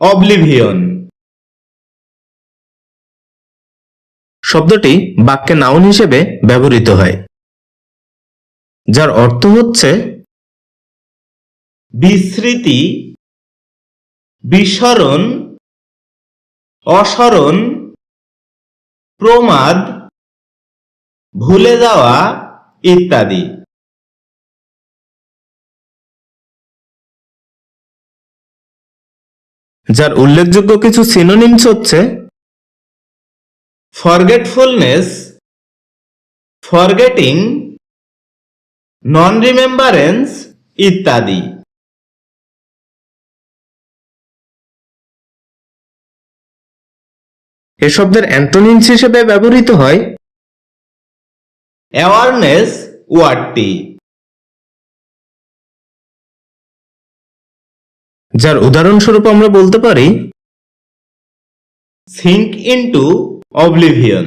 Oblivion শব্দটি বাক্যে noun হিসেবে ব্যবহৃত হয়, যার অর্থ হচ্ছে বিস্মৃতি, বিস্মরণ অসরণ প্রমাদ, ভুলে যাওয়া ইত্যাদি। যার উল্লেখযোগ্য কিছু সিনোনিমস হচ্ছে ফরগেটফুলনেস ফরগেটিং নন রিমেম্বারেন্স ইত্যাদি। এ শব্দের অ্যান্টোনিমস হিসেবে ব্যবহৃত হয় অ্যাওয়ারনেস ওয়ার্ডটি যার উদাহরণস্বরূপ আমরা বলতে পারি সিঙ্ক ইনটু অবলিভিয়ন